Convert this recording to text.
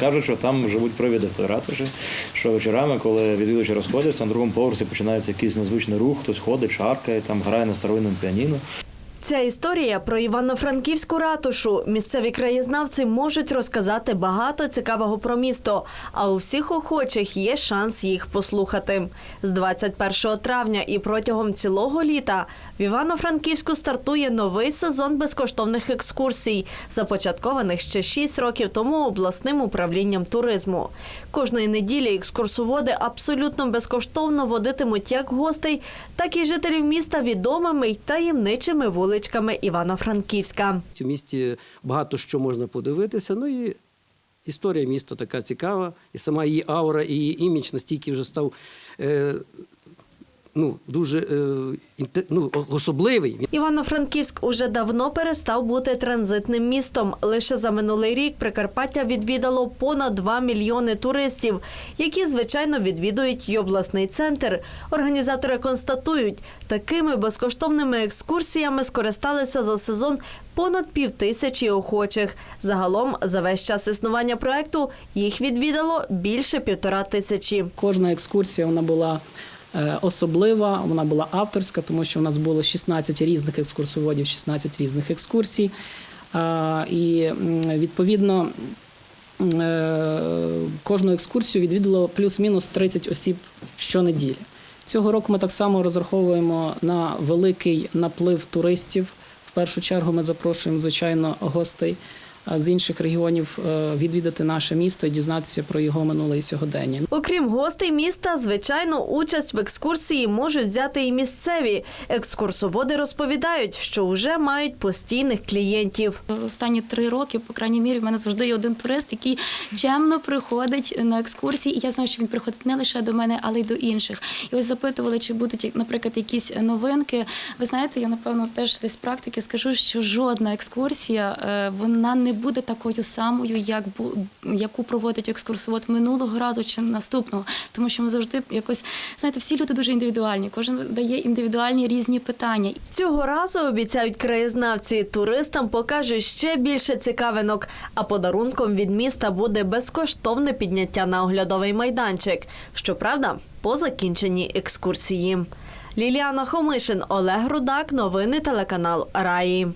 Кажуть, що там живуть привиди в той ратуші, що вечорами, коли відвідувачі розходяться, на другому поверсі починається якийсь незвичний рух, хтось ходить, шаркає, там грає на старовинному піаніно. Ця історія про Івано-Франківську ратушу. Місцеві краєзнавці можуть розказати багато цікавого про місто, а у всіх охочих є шанс їх послухати. З 21 травня і протягом цілого літа в Івано-Франківську стартує новий сезон безкоштовних екскурсій, започаткованих ще 6 років тому обласним управлінням туризму. Кожної неділі екскурсоводи абсолютно безкоштовно водитимуть як гостей, так і жителів міста відомими й таємничими вуличками Івано-Франківська. В місті багато що можна подивитися. Ну і історія міста така цікава, і сама її аура, і її імідж настільки вже став е, ну, дуже е, ну, особливий. Івано-Франківськ уже давно перестав бути транзитним містом. Лише за минулий рік Прикарпаття відвідало понад 2 мільйони туристів, які звичайно відвідують й обласний центр. Організатори констатують, такими безкоштовними екскурсіями скористалися за сезон понад півтисячі охочих. Загалом за весь час існування проекту їх відвідало більше півтора тисячі. Кожна екскурсія вона була особлива, вона була авторська, тому що у нас було 16 різних екскурсоводів, 16 різних екскурсій. І відповідно е, кожну екскурсію відвідало плюс-мінус 30 осіб щонеділі. Цього року ми так само розраховуємо на великий наплив туристів. В першу чергу ми запрошуємо, звичайно, гостей з інших регіонів е, відвідати наше місто і дізнатися про його минуле і сьогодення. Окрім гостей міста, звичайно, участь в екскурсії можуть взяти і місцеві. Екскурсоводи розповідають, що вже мають постійних клієнтів. Останні три роки, по крайній мірі, в мене завжди є один турист, який чемно приходить на екскурсії. І я знаю, що він приходить не лише до мене, але й до інших. І ось запитували, чи будуть, як, наприклад, якісь новинки. Ви знаєте, я напевно теж десь з практики скажу, що жодна екскурсія е, вона не буде такою самою, як яку проводить екскурсовод минулого разу чи наступного. Тому що ми завжди якось знаєте, всі люди дуже індивідуальні. Кожен дає індивідуальні різні питання. Цього разу обіцяють краєзнавці, туристам покажуть ще більше цікавинок. А подарунком від міста буде безкоштовне підняття на оглядовий майданчик. Щоправда, по закінченні екскурсії. Ліліана Хомишин, Олег Рудак, новини телеканал Раї.